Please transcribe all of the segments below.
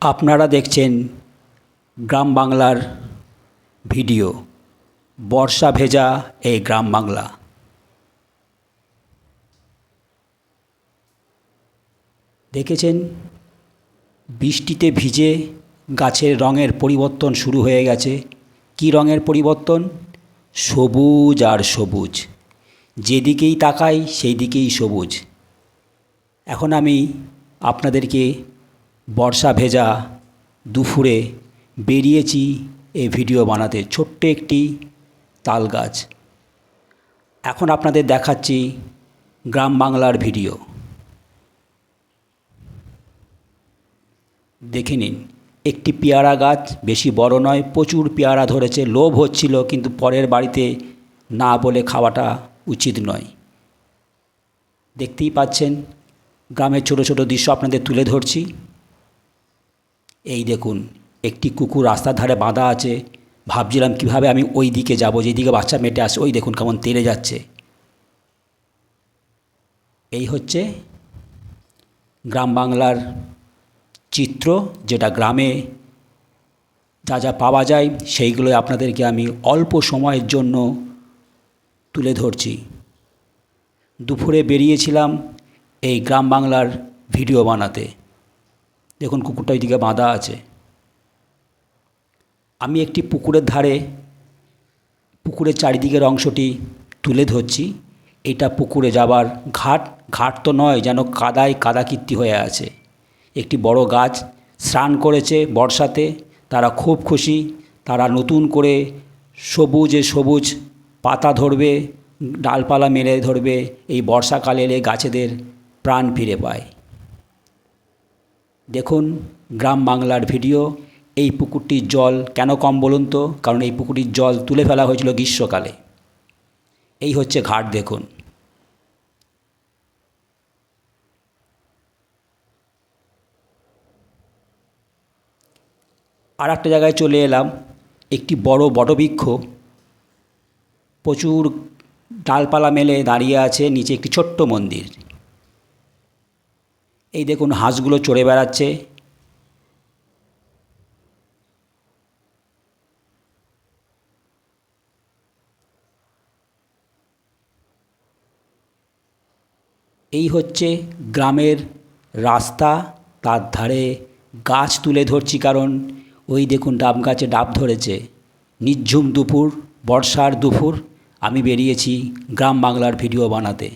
আপনারা দেখছেন গ্রাম বাংলার ভিডিও। বর্ষা ভেজা এই গ্রাম বাংলা। দেখেছেন? বৃষ্টিতে ভিজে গাছের রঙের পরিবর্তন শুরু হয়ে গেছে। কী রঙের পরিবর্তন? সবুজ আর সবুজ। যেদিকেই তাকাই সেই দিকেই সবুজ। এখন আমি আপনাদেরকে বর্ষা ভেজা দুপুরে বেরিয়েছি এই ভিডিও বানাতে, ছোট্ট একটি তাল গাছ। এখন আপনাদের দেখাচ্ছি গ্রাম বাংলার ভিডিও। দেখে নিন, একটি পেয়ারা গাছ, বেশি বড় নয়, প্রচুর পেয়ারা ধরেছে, লোভ হচ্ছিল, কিন্তু পরের বাড়িতে না বলে খাওয়াটা উচিত নয়। দেখতেই পাচ্ছেন, গ্রামের ছোট ছোট দৃশ্য আপনাদের তুলে ধরছি। এই দেখুন, একটি কুকুর রাস্তার ধারে বাঁধা আছে। ভাবছিলাম কীভাবে আমি ওই দিকে যাব, যেদিকে বাচ্চা মেটে আসে, ওই দেখুন কেমন তেড়ে যাচ্ছে। এই হচ্ছে গ্রাম বাংলার চিত্র, যেটা গ্রামে যা যা পাওয়া যায় সেইগুলো আপনাদেরকে আমি অল্প সময়ের জন্য তুলে ধরছি। দুপুরে বেরিয়েছিলাম এই গ্রাম বাংলার ভিডিও বানাতে। দেখুন কুকুরটা ওইদিকে বাঁধা আছে। আমি একটি পুকুরের ধারে, পুকুরের চারিদিকের অংশটি তুলে ধরছি। এটা পুকুরে যাবার ঘাট। ঘাট তো নয়, যেন কাদায় কাদাকীর্তি হয়ে আছে। একটি বড় গাছ স্নান করেছে বর্ষাতে, তারা খুব খুশি। তারা নতুন করে সবুজে সবুজ পাতা ধরবে, ডালপালা মেলে ধরবে, এই বর্ষাকালে গাছেদের প্রাণ ফিরে পায়। দেখুন গ্রাম বাংলার ভিডিও। এই পুকুরটির জল কেন কম বলুন তো? কারণ এই পুকুরটির জল তুলে ফেলা হয়েছিল গ্রীষ্মকালে। এই হচ্ছে ঘাট দেখুন। আর একটা জায়গায় চলে এলাম। একটি বড় বটবৃক্ষ। প্রচুর ডালপালা মেলে দাঁড়িয়ে আছে নিচে একটি ছোট্ট মন্দির। এই দেখুন হাঁসগুলো চড়ে বেড়াচ্ছে। এই হচ্ছে গ্রামের রাস্তা, তার ধারে গাছ তুলে ধরছি কারণ ওই দেখুন ডাব গাছে ডাব ধরেছে। নিঝুম দুপুর, বর্ষার দুপুর, আমি বেরিয়েছি গ্রাম বাংলার ভিডিও বানাতে।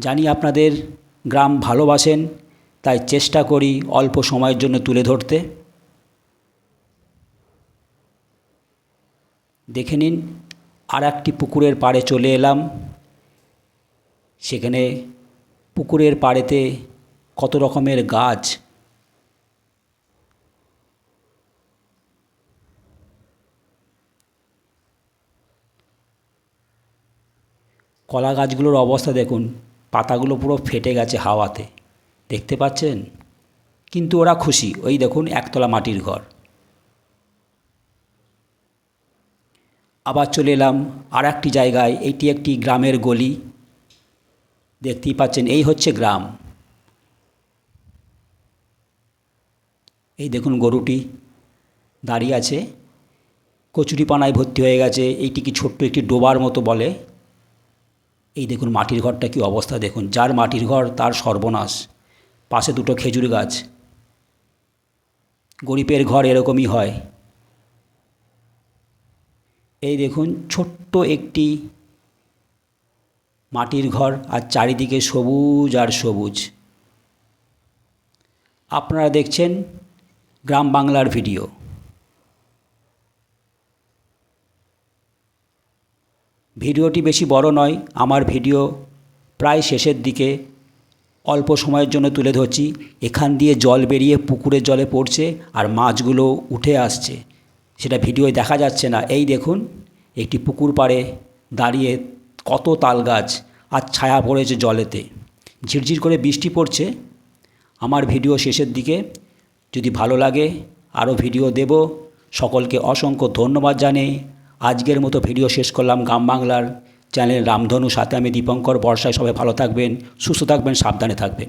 জানি আপনাদের গ্রাম ভালোবাসেন, তাই চেষ্টা করি অল্প সময়ের জন্য তুলে ধরতে। দেখে নিন আর একটি পুকুরের পাড়ে চলে এলাম। সেখানে পুকুরের পাড়েতে কত রকমের গাছ। কলা গাছগুলোর অবস্থা দেখুন। পাতাগুলো পুরো ফেটে গেছে হাওয়াতে। দেখতে পাচ্ছেন? কিন্তু ওরা খুশি। ওই দেখুন, একতলা মাটির ঘর। আবার চলে এলাম আর একটি জায়গায়। এটি একটি গ্রামের গলি। দেখতেই পাচ্ছেন, এই হচ্ছে গ্রাম। এই দেখুন গরুটি দাঁড়িয়ে আছে। কচুরিপানায় ভর্তি হয়ে গেছে। এইটি কি ছোট্ট একটি ডোবার মতো বলে। এই দেখুন মাটির ঘরটা কি অবস্থা দেখুন, যার মাটির ঘর তার সর্বনাশ। পাশে দুটো খেজুর গাছ। গরিবের ঘর এরকমই হয়। এই দেখুন ছোট্ট একটি মাটির ঘর আর চারিদিকে সবুজ আর সবুজ। আপনারা দেখছেন গ্রাম বাংলার ভিডিও। ভিডিওটি বেশি বড় নয়, আমার ভিডিও প্রায় শেষের দিকে অল্প সময়ের জন্য তুলে ধরছি। এখান দিয়ে জল বেরিয়ে পুকুরের জলে পড়ছে আর মাছগুলো উঠে আসছে। সেটা ভিডিওয় দেখা যাচ্ছে না। এই দেখুন, একটি পুকুর পাড়ে দাঁড়িয়ে কত তাল গাছ আর ছায়া পড়েছে জলেতে। ঝিরঝির করে বৃষ্টি পড়ছে। আমার ভিডিও শেষের দিকে। যদি ভালো লাগে, আরও ভিডিও দেব। সকলকে অসংখ্য ধন্যবাদ জানিয়ে আজকের মতো ভিডিও শেষ করলাম গ্রাম বাংলার চ্যানেল রামধনু সাথে আমি দীপঙ্কর বর্ষায় সবাই ভালো থাকবেন, সুস্থ থাকবেন, সাবধানে থাকবেন।